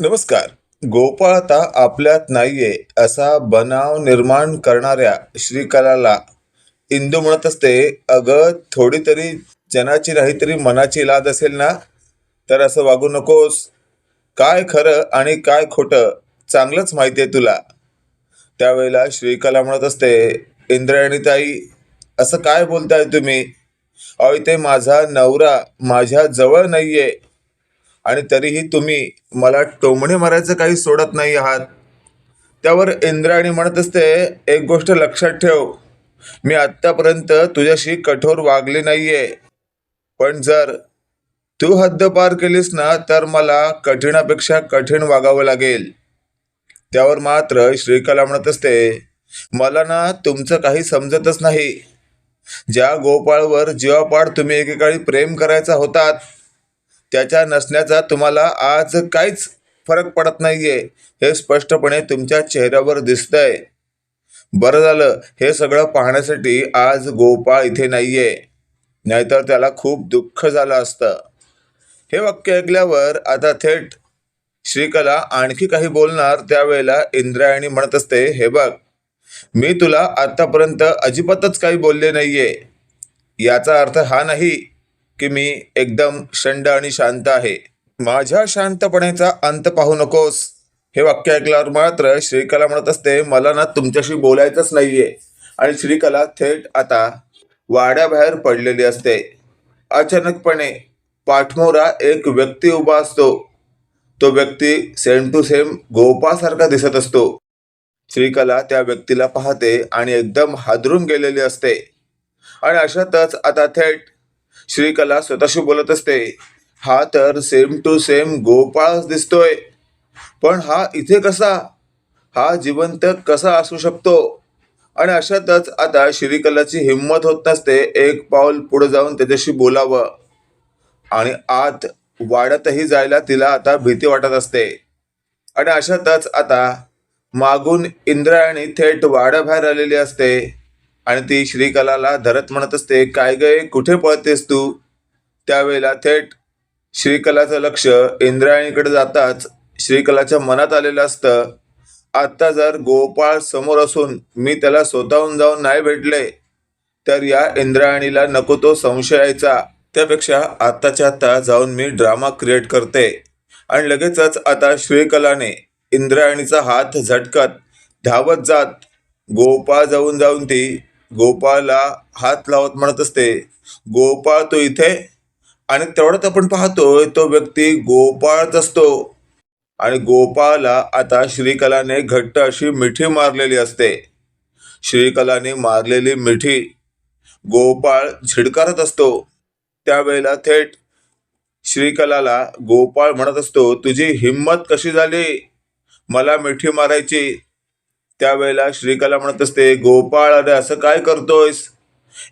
नमस्कार. गोपाळ आता आपल्यात नाहीये असा बनाव निर्माण करणाऱ्या श्रीकलाला. इंदू म्हणत असते अगं थोडी तरी जनाची नाही तरी मनाची लाद असेल ना? तर असं वागू नकोस. काय खरं आणि काय खोटं चांगलंच माहिती आहे तुला. त्यावेळेला श्रीकला म्हणत असते इंद्रायणी ताई असं काय बोलताय तुम्ही? अय ते माझा नवरा माझ्या जवळ नाहीये. आणि तरीही तुम्ही मला टोमणे मारायचं काही सोडत नाही आहात. त्यावर इंद्रायणी म्हणत असते एक गोष्ट लक्षात ठेव मी आत्तापर्यंत तुझ्याशी कठोर वागले नाहीये. पण जर तू हद्द पार केलीस ना तर मला कठीणापेक्षा कठीण वागावं लागेल. त्यावर मात्र श्रीकला म्हणत असते मला ना तुमचं काही समजतच नाही. ज्या गोपाळवर जीवापाड तुम्ही एकेकाळी प्रेम करायचा होतात त्याच्या नसण्याचा तुम्हाला आज काहीच फरक पडत नाही आहे हे स्पष्टपणे तुमच्या चेहऱ्यावर दिसतंय. बरं झालं हे सगळं पाहण्यासाठी आज गोपाळ इथे नाही आहे नाहीतर त्याला खूप दुःख झालं असतं. हे वाक्य ऐकल्यावर आता थेट श्रीकला आणखी काही बोलणार त्यावेळेला इंद्रायणी म्हणत असते हे बघ मी तुला आतापर्यंत अजिबातच काही बोलले नाहीये. याचा अर्थ हा नाही की मी एकदम शंड आणि शांत आहे. माझ्या शांतपणेचा अंत पाहू नकोस. हे वाक्य ऐकल्यावर मात्र श्रीकला म्हणत असते मला ना तुमच्याशी बोलायचंच नाहीये. आणि श्रीकला थेट आता वाड्याबाहेर पडलेली असते. अचानकपणे पाठमोरा एक व्यक्ती उभा असतो. तो व्यक्ती सेम टू सेम गोपासारखा दिसत असतो. श्रीकला त्या व्यक्तीला पाहते आणि एकदम हादरून गेलेली असते. आणि अशातच आता थेट श्रीकला स्वतःशी बोलत असते. हा तर सेम टू सेम गोपाळच दिसतोय. पण हा इथे कसा? हा जिवंत कसा असू शकतो? आणि अशातच आता श्रीकलाची हिंमत होत नसते एक पाऊल पुढे जाऊन त्याच्याशी बोलावं. आणि आत वाढतही जायला तिला आता भीती वाटत असते. आणि अशातच आता मागून इंद्रायणी थेट वाड्याबाहेर आलेली असते. आणि ती श्रीकलाला धरत म्हणत असते काय गय कुठे पळतेस तू? त्यावेळेला थेट श्रीकलाचं लक्ष इंद्रायणीकडे जाताच श्रीकलाच्या मनात आलेलं असतं आत्ता जर गोपाळ समोर असून मी त्याला स्वतःहून जाऊन नाही भेटले तर या इंद्रायणीला नको तो संशय यायचा. त्यापेक्षा आत्ताच्या आत्ता जाऊन मी ड्रामा क्रिएट करते. आणि लगेचच आता श्रीकलाने इंद्रायणीचा हात झटकत धावत जात गोपाळ जाऊन जाऊन ती गोपाळला हात लावत म्हणत असते गोपाळ तो इथे आणि तेवढ्यात आपण पाहतोय तो व्यक्ती गोपाळच असतो. आणि गोपाळला आता श्रीकलाने घट्ट अशी मिठी मारलेली असते. श्रीकलाने मारलेली मिठी. गोपाळ झिडकारत असतो. त्यावेळेला थेट श्रीकलाला गोपाळ म्हणत असतो तुझी हिंमत कशी झाली? मला मिठी मारायची त्यावेळेला श्रीकला म्हणत असते गोपाळ अरे असं काय करतोयस?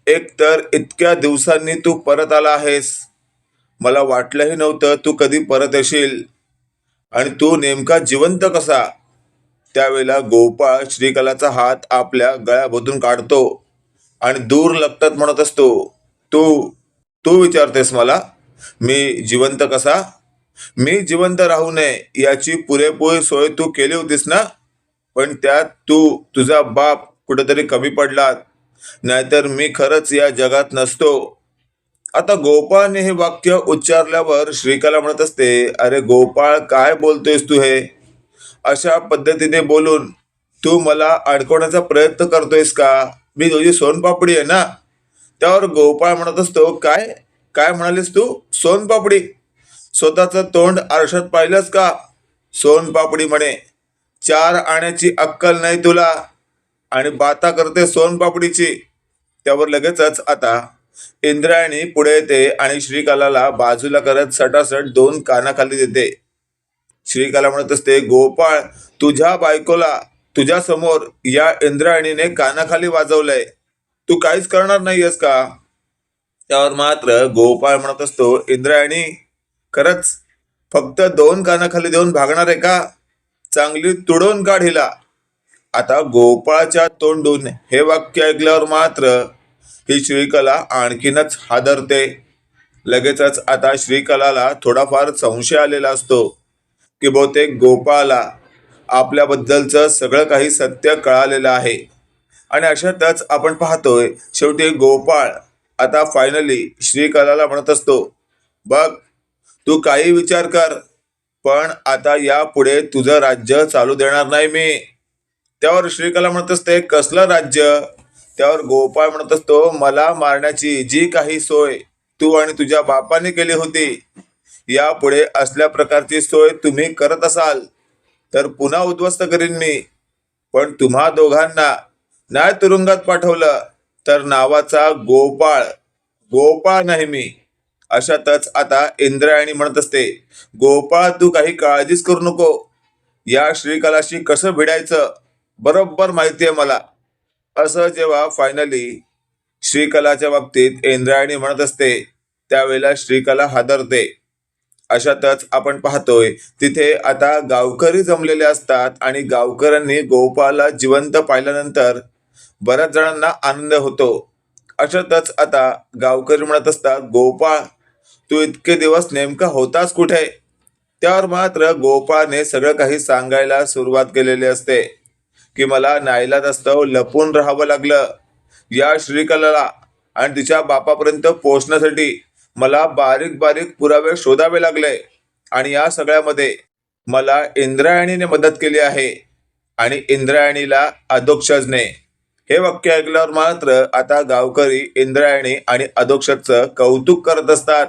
एक तर इतक्या दिवसांनी तू परत आला आहेस. मला वाटलंही नव्हतं तू कधी परत येशील. आणि तू नेमका जिवंत कसा? त्यावेळेला गोपाळ श्रीकलाचा हात आपल्या गळ्याभोतून काढतो आणि दूर लपतात म्हणत असतो तू तू विचारतेस मला मी जिवंत कसा? मी जिवंत राहू नये याची पुरेपूर सोय तू केली होतीस ना? पण त्यात तू तुझा बाप कुठेतरी कमी पडलात नाहीतर मी खरंच या जगात नसतो. आता गोपाळने हे वाक्य उच्चारल्यावर श्रीकला म्हणत असते अरे गोपाळ काय बोलतोयस तू हे? अशा पद्धतीने बोलून तू मला अडकवण्याचा प्रयत्न करतोयस का? मी तुझी सोनपापडी आहे ना? त्यावर गोपाळ म्हणत असतो काय? काय म्हणालीस तू? सोनपापडी? स्वतःचं तोंड आरशात पाहिलंस का? सोनपापडी म्हणे चार आण्याची अक्कल नाही तुला. आणि बाता करते सोनपापडीची त्यावर लगेचच आता इंद्रायणी पुढे येते आणि श्रीकालाला बाजूला करत सटासट दोन कानाखाली देते. श्रीकाला म्हणत असते गोपाळ तुझ्या बायकोला तुझ्या समोर या इंद्रायणीने कानाखाली वाजवलंय. तू काहीच करणार नाहीयेस का? त्यावर मात्र गोपाळ म्हणत असतो इंद्रायणी खरंच फक्त दोन कानाखाली देऊन भागणार आहे का? चांगली तुडवून काढिला आता गोपाळच्या तोंडून हे वाक्य ऐकल्यावर मात्र ही श्रीकला आणखीनच हादरते. लगेचच आता श्रीकलाला थोडाफार संशय आलेला असतो की बहुतेक गोपाळाला आपल्याबद्दलचं सगळं काही सत्य कळालेलं आहे. आणि अशातच आपण पाहतोय शेवटी गोपाळ आता फायनली श्रीकलाला म्हणत असतो बघ तू काही विचार कर. पण आता यापुढे तुझं राज्य चालू देणार नाही मी. त्यावर श्रीकला म्हणत असते कसलं राज्य? त्यावर गोपाळ म्हणत असतो मला मारण्याची जी काही सोय तू आणि तुझ्या बापाने केली होती यापुढे असल्या प्रकारची सोय तुम्ही करत असाल. तर पुन्हा उद्ध्वस्त करीन मी. पण तुम्हा दोघांना नाही तुरुंगात पाठवलं तर नावाचा गोपाळ गोपाळ नाही मी. अशातच आता इंद्रायणी म्हणत असते गोपाळ तू काही काळजीच करू नको. या श्रीकलाशी कसं भिडायचं? बरोबर माहिती आहे मला. असं जेव्हा फायनली श्रीकलाच्या बाबतीत इंद्रायणी म्हणत असते त्यावेळेला श्रीकला हादरते. अशातच आपण पाहतोय तिथे आता गावकरी जमलेले असतात आणि गावकऱ्यांनी गोपाळला जिवंत पाहिल्यानंतर बऱ्याच जणांना आनंद होतो. अशातच आता गावकरी म्हणत असतात गोपाळ तू इतके दिवस नेमका होतास कुठे? त्यावर मात्र गोपाळने सगळं काही सांगायला सुरुवात केलेली असते. की मला नाईलाज असतं लपून राहावं लागलं. या श्रीकलाला आणि तिच्या बापापर्यंत पोहोचण्यासाठी मला बारीक बारीक पुरावे शोधावे लागले. आणि या सगळ्यामध्ये मला इंद्रायणीने मदत केली आहे आणि इंद्रायणीला अधोक्षजने. हे वाक्य ऐकल्यावर मात्र आता गावकरी इंद्रायणी आणि अधोक्षजचं कौतुक करत असतात.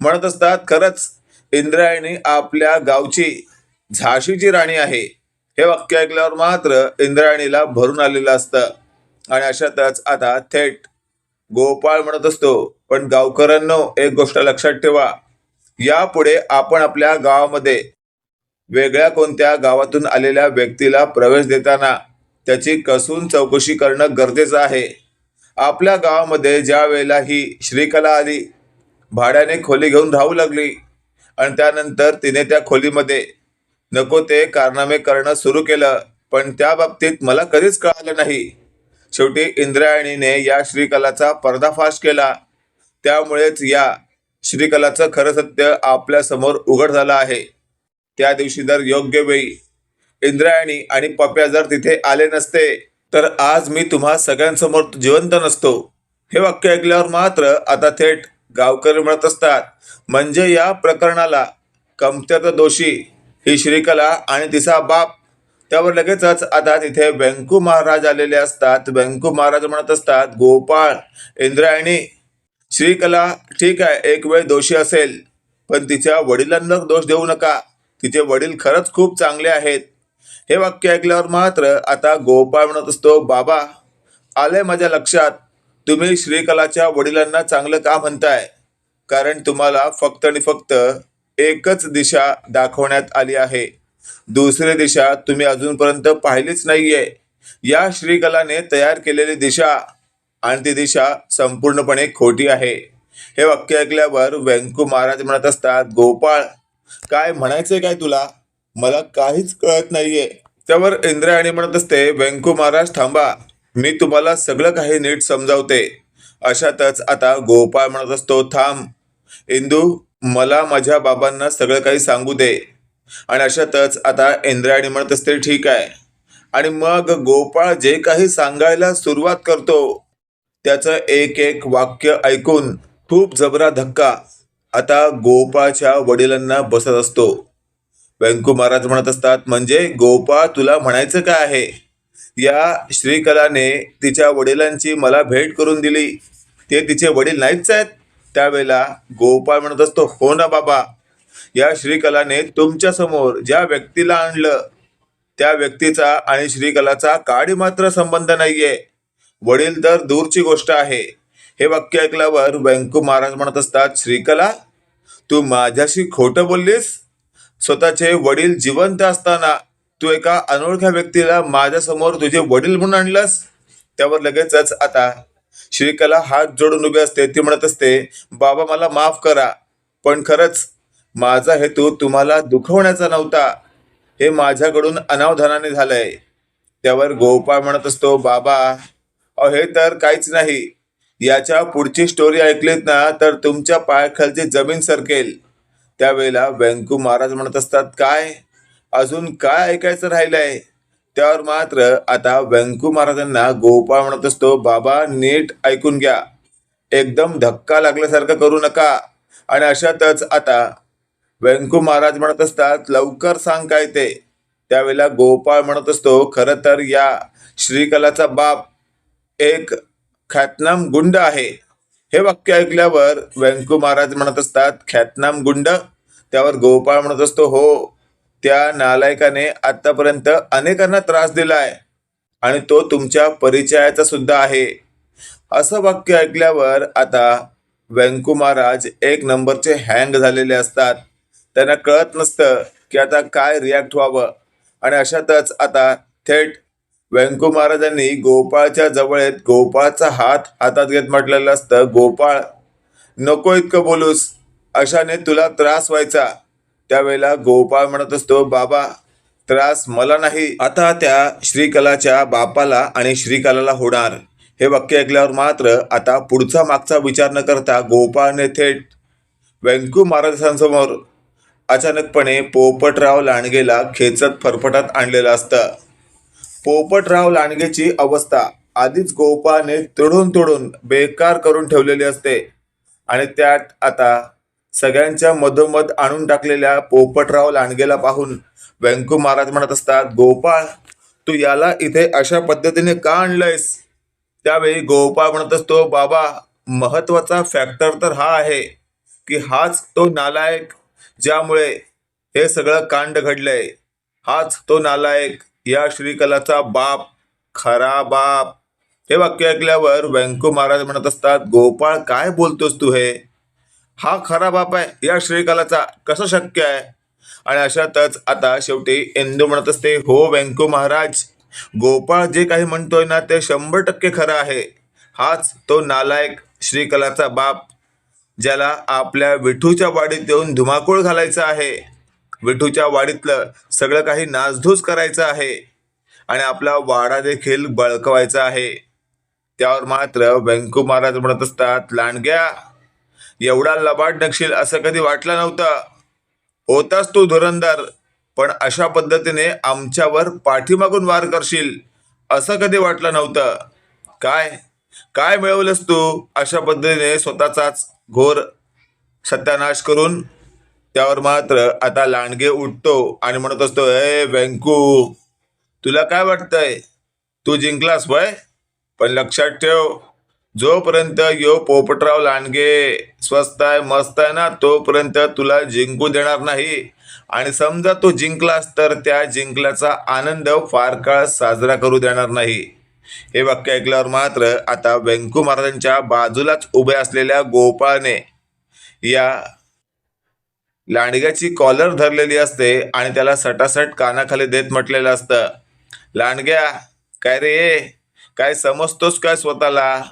म्हणत असतात खरंच इंद्रायणी आपल्या गावची झाशीची राणी आहे. हे वाक्य ऐकल्यावर मात्र इंद्रायणीला भरून आलेलं असतं. आणि अशातच आता थेट गोपाळ म्हणत असतो पण गावकऱ्यांनो एक गोष्ट लक्षात ठेवा. यापुढे आपण आपल्या गावामध्ये वेगळ्या कोणत्या गावातून आलेल्या व्यक्तीला प्रवेश देताना त्याची कसून चौकशी करणं गरजेचं आहे. आपल्या गावामध्ये ज्या वेळेला ही श्रीकला आली भाड्याने खोली घेऊन राहू लागली. आणि त्यानंतर तिने त्या खोलीमध्ये नको ते कारनामे करणं सुरू केलं. पण त्या बाबतीत मला कधीच कळालं नाही. शेवटी इंद्रायणीने या श्रीकलाचा पर्दाफाश केला. त्यामुळेच या श्रीकलाचं खरं सत्य आपल्यासमोर उघड झालं आहे. त्या दिवशी जर योग्य वेळी इंद्रायणी आणि पप्या जर तिथे आले नसते तर आज मी तुम्हा सगळ्यांसमोर जिवंत नसतो. हे वाक्य ऐकल्यावर मात्र आता थेट गावकरी म्हणत असतात म्हणजे या प्रकरणाला कमतरता दोषी ही श्रीकला आणि तिचा बाप. त्यावर लगेचच आता तिथे व्यंकू महाराज आलेले असतात. व्यंकू महाराज म्हणत असतात गोपाळ इंद्रायणी श्रीकला ठीक आहे एक वेळ दोषी असेल पण तिच्या वडिलांना दोष देऊ नका. तिचे वडील खरंच खूप चांगले आहेत. हे वाक्य ऐकल्यावर मात्र आता गोपाळ म्हणत असतो बाबा आले माझ्या लक्षात. तुम्ही श्रीकलाच्या वडिलांना चांगलं का म्हणताय? कारण तुम्हाला फक्त आणि फक्त एकच दिशा दाखवण्यात आली आहे. दुसरी दिशा तुम्ही अजूनपर्यंत पाहिलीच नाहीये. या श्रीकलाने तयार केलेली दिशा आणि ती दिशा संपूर्णपणे खोटी आहे. हे वाक्य ऐकल्यावर व्यंकू महाराज म्हणत असतात गोपाळ काय म्हणायचंय काय तुला? मला काहीच कळत नाहीये. त्यावर इंद्रायणी म्हणत असते व्यंकू महाराज थांबा. मी तुम्हाला सगळं काही नीट समजावते. अशातच आता गोपाळ म्हणत असतो थांब इंदू मला माझ्या बाबांना सगळं काही सांगू दे. आणि अशातच आता इंद्रायणी म्हणत असते ठीक आहे. आणि मग गोपाळ जे काही सांगायला सुरुवात करतो त्याचं एक एक वाक्य ऐकून खूप जबरा धक्का आता गोपाळच्या वडिलांना बसत असतो. व्यंकू महाराज म्हणत असतात म्हणजे गोपाळ तुला म्हणायचं काय आहे? या श्रीकलाने तिच्या वडिलांची मला भेट करून दिली. ते तिचे वडील नाहीच आहेत. त्यावेळेला गोपाळ म्हणत असतो हो ना बाबा या श्रीकलाने तुमच्यासमोर ज्या व्यक्तीला आणलं त्या व्यक्तीचा आणि श्रीकलाचा काडी मात्र संबंध नाहीये. वडील तर दूरची गोष्ट आहे. हे वाक्य ऐकल्यावर व्यंकू महाराज म्हणत असतात श्रीकला तू माझ्याशी खोटं बोललीस? स्वतःचे वडील जिवंत असताना तू एका अनोळख्या व्यक्तीला माझ्यासमोर तुझे वडील म्हणून आणलंस? त्यावर लगेचच आता. श्रीकला हात जोडून उभी असते. ती म्हणत असते बाबा मला माफ करा. पण खरंच माझा हेतू तुम्हाला दुखवण्याचा नव्हता. हे माझ्याकडून अनावधानाने झालंय. त्यावर गोपाळ म्हणत असतो बाबा अहो हे तर काहीच नाही. याच्या पुढची स्टोरी ऐकलीत ना तर तुमच्या पायाखालची जमीन सरकेल. त्यावेळेला व्यंकू महाराज म्हणत असतात काय? अजून काय ऐकायचं राहिलंय? त्यावर मात्र आता व्यंकू महाराजांना गोपाळ म्हणत असतो बाबा नीट ऐकून घ्या. एकदम धक्का लागल्यासारखं करू नका. आणि अशातच आता व्यंकू महाराज म्हणत असतात लवकर सांग काय ते. त्यावेळेला गोपाळ म्हणत असतो खरं तर या श्रीकलाचा बाप एक ख्यातनाम गुंड आहे. हे वाक्य ऐकल्यावर व्यंकू महाराज म्हणत असतात ख्यातनाम गुंड? त्यावर गोपाळ म्हणत असतो हो. त्या नालायकाने आतापर्यंत अनेकांना त्रास दिलाय आणि तो तुमच्या परिचयाचा सुद्धा आहे. असं वाक्य ऐकल्यावर आता व्यंकू महाराज एक नंबरचे हँग झालेले असतात. त्यांना कळत नसतं की आता काय रिॲक्ट व्हावं. आणि अशातच आता थेट व्यंकू महाराजांनी गोपाळच्या जवळ येत गोपाळचा हात हातात घेत म्हटलेलं असतं गोपाळ नको इतकं बोलूस. अशाने तुला त्रास व्हायचा. त्यावेळेला गोपाळ म्हणत असतो बाबा त्रास मला नाही. आता त्या श्रीकलाच्या बापाला आणि श्रीकलाला होणार. हे वाक्य ऐकल्यावर मात्र आता पुढचा मागचा विचार न करता गोपाळने थेट व्यंकू महाराजांसमोर अचानकपणे पोपटराव लांडगेला खेचत फरफटत आणलेलं असतं. पोपटराव लांडगेची अवस्था आधीच गोपाळने तोडून तोडून बेकार करून ठेवलेली असते आणि त्यात आता सगळ्यांच्या मधोमध आणून टाकलेल्या पोपटराव लांडगेला पाहून व्यंकू महाराज म्हणत असतात गोपाळ तू याला इथे अशा पद्धतीने का आणलंयस? त्यावेळी गोपाळ म्हणत असतो बाबा महत्त्वाचा फॅक्टर तर हा आहे की हाच तो नालायक ज्यामुळे हे सगळं कांड घडलंय. हाच तो नालायक या श्रीकलाचा बाप खरा बाप. हे वाक्य ऐकल्यावर व्यंकू महाराज म्हणत असतात गोपाळ काय बोलतोस तू हे? हा खरा बाप आहे. या श्रीकलाचा कसं शक्य आहे? आणि अशातच आता शेवटी इंदू म्हणत असते हो व्यंकू महाराज गोपाळ जे काही म्हणतोय ना ते शंभर टक्के खरं आहे. हाच तो नालायक श्रीकलाचा बाप ज्याला आपल्या विठूच्या वाडीत येऊन धुमाकूळ घालायचा आहे. विठूच्या वाडीतलं सगळं काही नासधूस करायचं आहे. आणि आपला वाडा देखील बळकवायचा आहे. त्यावर मात्र व्यंकू महाराज म्हणत असतात लांडग्या एवढा लबाड नक्षील असं कधी वाटलं नव्हतं. होतास तू धुरंदर पण अशा पद्धतीने आमच्यावर पाठीमागून वार करशील असं कधी वाटलं नव्हतं. काय? काय मिळवलंस तू? अशा पद्धतीने स्वतःचाच घोर सत्यानाश करून त्यावर मात्र आता लांडगे उठतो आणि म्हणत असतो ए व्यंकू तुला काय वाटतंय? तू जिंकलास वय? पण लक्षात ठेव जोपर्यंत यो पोपटराव लांडगे स्वस्त आहे मस्त आहे ना तोपर्यंत तुला जिंकू देणार नाही. आणि समजा तू जिंकलास तर त्या जिंकल्याचा आनंद फार काळ साजरा करू देणार नाही. हे वाक्य ऐकल्यावर मात्र आता व्यंकू महाराजांच्या बाजूलाच उभे असलेल्या गोपाळने या लांडग्याची कॉलर धरलेली असते आणि त्याला सटासट कानाखाली देत म्हटलेलं असतं. लांडग्या काय रे? काय समजतोस काय स्वतःला?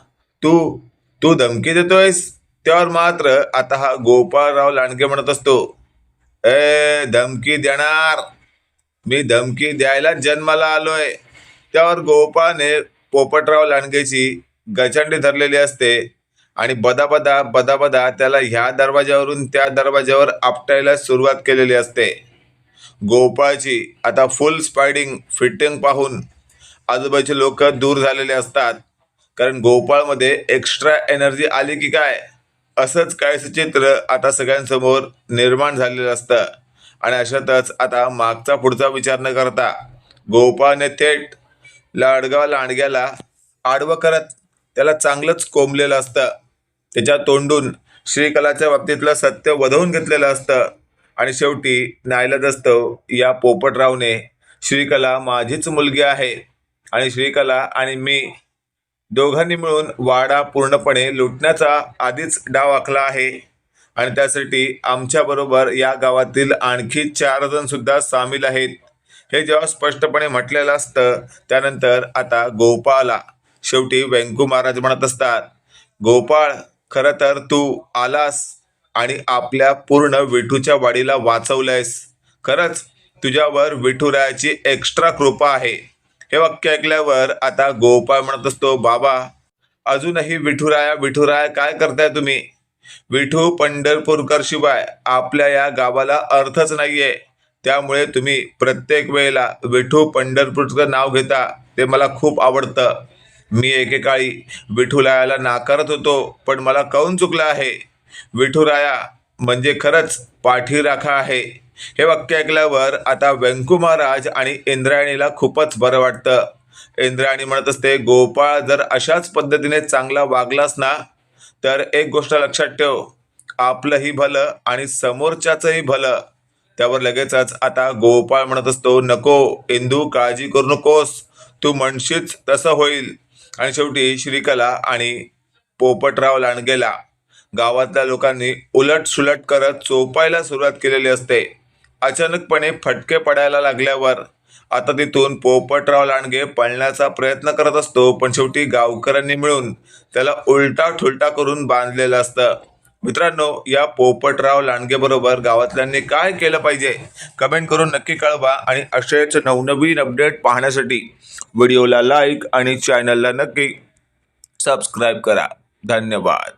तू तू धमकी देतोयस त्यावर मात्र आता हा गोपाळराव लांडगे म्हणत असतो. ए धमकी देणार. मी धमकी द्यायला जन्माला आलोय. त्यावर गोपाळने पोपटराव लांडगेची गचंडी धरलेली असते आणि बदाबदा बदाबदा त्याला ह्या दरवाज्यावरून त्या दरवाज्यावर आपटायला सुरुवात केलेली असते. गोपाळची आता फुल स्पायडिंग फिटिंग पाहून आजूबाजूचे लोक दूर झालेले असतात. कारण गोपाळमध्ये एक्स्ट्रा एनर्जी आली की काय? असंच काहीसं चित्र आता सगळ्यांसमोर निर्माण झालेलं असतं. आणि अशातच आता मागचा पुढचा विचार न करता गोपाळने थेट लाडगाव लांडग्याला आडवं करत त्याला चांगलंच कोंबलेलं असतं. त्याच्या तोंडून श्रीकलाच्या बाबतीतलं सत्य वधवून घेतलेलं असतं. आणि शेवटी नायलाज असतं या पोपटरावने श्रीकला माझीच मुलगी आहे. आणि श्रीकला आणि मी दोघांनी मिळून वाडा पूर्णपणे लुटण्याचा आधीच डाव आखला आहे. आणि त्यासाठी आमच्याबरोबर या गावातील आणखी चार जण सुद्धा सामील आहेत. हे जेव्हा स्पष्टपणे म्हटलेलं असतं त्यानंतर आता गोपाळला शेवटी व्यंकू महाराज म्हणत असतात गोपाळ खरं तर तू आलास आणि आपल्या पूर्ण विठूच्या वाडीला वाचवलंयस. खरंच तुझ्यावर विठुरायाची एक्स्ट्रा कृपा आहे. हे वाक्य ऐकल्यावर आता गोपाळ म्हणत असतो बाबा अजूनही विठुराया विठुराया काय करताय तुम्ही? विठू पंढरपूरकर शिवाय आपल्या या गावाला अर्थच नाहीये. त्यामुळे तुम्ही प्रत्येक वेळेला विठू पंढरपूरचं नाव घेता ते मला खूप आवडतं. मी एकेकाळी विठुरायाला नाकारत होतो पण मला कौन चुकलं आहे? विठुराया म्हणजे खरंच पाठीराखा आहे. हे वाक्य ऐकल्यावर आता व्यंकू महाराज आणि इंद्रायणीला खूपच बरं वाटतं. इंद्रायणी म्हणत असते गोपाळ जर अशाच पद्धतीने चांगला वागलास ना तर एक गोष्ट लक्षात ठेव. आपलंही भलं आणि समोरच्याचंही भलं. त्यावर लगेचच आता गोपाळ म्हणत असतो नको इंदू काळजी करू नकोस. तू म्हणशीच तसं होईल. आणि शेवटी श्रीकला आणि पोपटराव लांडगेला गावातल्या लोकांनी उलट सुलट करत चोपायला सुरुवात केलेली असते. अचानकपणे फटके पडायला लागल्यावर आता तिथून पोपटराव लांडगे पळण्याचा प्रयत्न करत असतो पण शेवटी गावकऱ्यांनी मिळून त्याला उलटा ठुलटा करून बांधलेलं असतं. मित्रांनो या पोपटराव लांडगे बरोबर गावातल्यांनी काय केलं पाहिजे? कमेंट करून नक्की कळवा आणि असेच नवनवीन अपडेट पाहण्यासाठी व्हिडिओला लाईक आणि चॅनलला नक्की सबस्क्राईब करा. धन्यवाद.